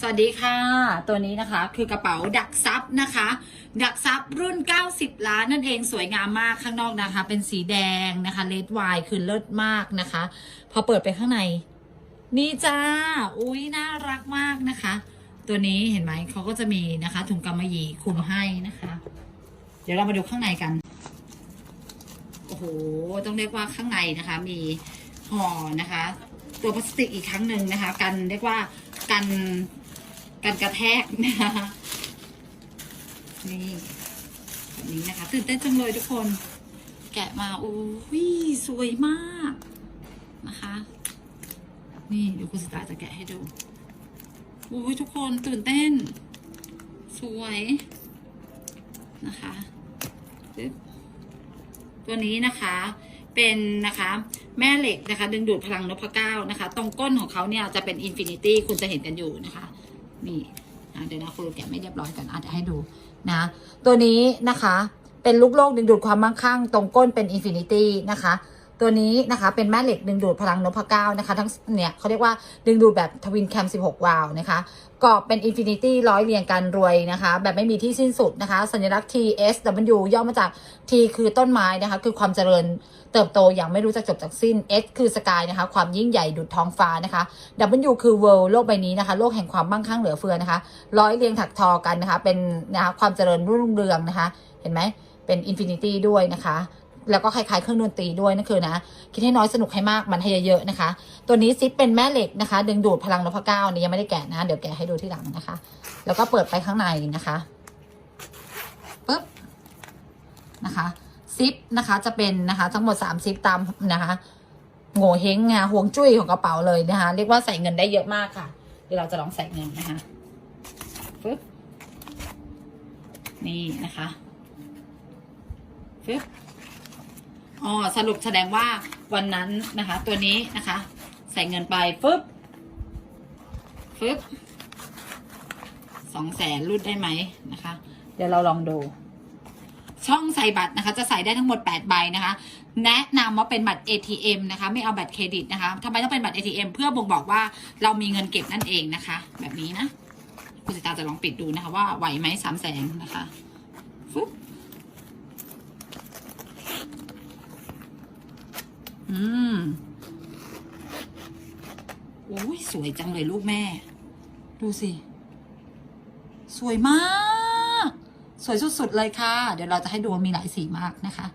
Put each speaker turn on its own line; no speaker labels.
สวัสดีค่ะ ตัวนี้นะคะคือกระเป๋าดักซับนะคะ ดักซับรุ่น 90 ล้านนั่นเองสวยงามมากข้างนอกนะคะ เป็นสีแดงนะคะเลดไวคือเลิศมากนะคะ พอเปิดไปข้างใน นี่จ้า อุ้ยน่ารักมากนะคะ ตัวนี้เห็นไหมเขาก็จะมีนะคะ ถุงกำมะหยี่คุมให้นะคะ เดี๋ยวเรามาดูข้างในกันโอ้โหต้องเรียกว่าข้างในนะคะ มีห่อนะคะ ตัวพลาสติกอีกครั้งหนึ่งนะคะ กันเรียกว่ากัน กันกระแทกนะคะนี่แบบนี้นะคะ ตื่นเต้นจังเลยทุกคน แกะมาโอ้ยสวยมากนะคะ นี่เดี๋ยวคุณสตาจะแกะให้ดูโอ้ยทุกคนตื่นเต้น สวยนะคะตัวนี้นะคะเป็นนะคะแม่เหล็กนะคะ ดึงดูดพลังนพเก้านะคะ ตรงก้นของเขาเนี่ยจะเป็นอินฟินิตี้คุณจะเห็นกันอยู่นะคะ นี่นะเดี๋ยวนะคุณแกะไม่เรียบร้อยกันอาจจะให้ดูนะ ตัวนี้นะคะเป็นลูกโลกดึงดูดความมั่งคั่ง ตรงก้นเป็นอินฟินิตี้นะคะ ตัวนี้นะคะเป็นแม่เหล็กดึงดูดพลังนพเก้านะคะทั้งเนี่ยเขาเรียกว่าดึงดูดแบบทวินแคม 16 วาล์วนะคะกรอบเป็นอินฟินิตี้ร้อยเรียงกันรวยนะคะ แบบไม่มีที่สิ้นสุดนะคะ สัญลักษณ์ T S W ย่อมาจาก T คือต้นไม้นะคะ คือความเจริญเติบโตอย่างไม่รู้จักจบจากสิ้น S คือสกายนะคะ ความยิ่งใหญ่ดุจท้องฟ้านะคะ W คือ world โลกใบนี้นะคะ โลกแห่งความมั่งคั่งเหลือเฟือนะคะ ร้อยเรียงถักทอกันนะคะ เป็นนะคะความเจริญรุ่งเรืองนะคะ เห็นไหมเป็นอินฟินิตี้ด้วยนะคะ แล้วก็คล้ายๆเครื่องดนตรีด้วยนั่นคือนะ คิดให้น้อยสนุกให้มากมันให้เยอะๆนะคะ ตัวนี้ซิปเป็นแม่เหล็กนะคะ ดึงดูดพลังนพเก้านี่ยังไม่ได้แกะนะ เดี๋ยวแกะให้ดูที่หลังนะคะ แล้วก็เปิดไปข้างในนะคะปึ๊บนะคะซิปนะคะจะเป็นนะคะทั้งหมดสามซิปตามนะคะโง่เฮงงาห่วงจุ้ยของกระเป๋าเลยนะคะเรียกว่าใส่เงินได้เยอะมากค่ะ เดี๋ยวเราจะลองใส่เงินนะคะปึ๊บนี่นะคะปึ๊บ อ๋อสรุปแสดงว่าวันนั้นนะคะ ตัวนี้นะคะ ใส่เงินไปฟึบฟึบสองแสนรูดได้ไหมนะคะ เดี๋ยวเราลองดู ช่องใส่บัตรนะคะ จะใส่ได้ทั้งหมด8ใบนะคะ แนะนำว่าเป็นบัตร ATM นะคะ ไม่เอาบัตรเครดิตนะคะทำไมต้องเป็นบัตร ATM เพื่อบ่งบอกว่าเรามีเงินเก็บนั่นเองนะคะ แบบนี้นะคุณสิตาจะลองปิดดูนะคะ ว่าไหวไหมสามแสนนะคะฟึบ อืมโอ้ยสวยจังเลยลูกแม่ ดูสิ สวยมาก สวยสุดๆเลยค่ะ เดี๋ยวเราจะให้ดูมีหลายสีมากนะคะ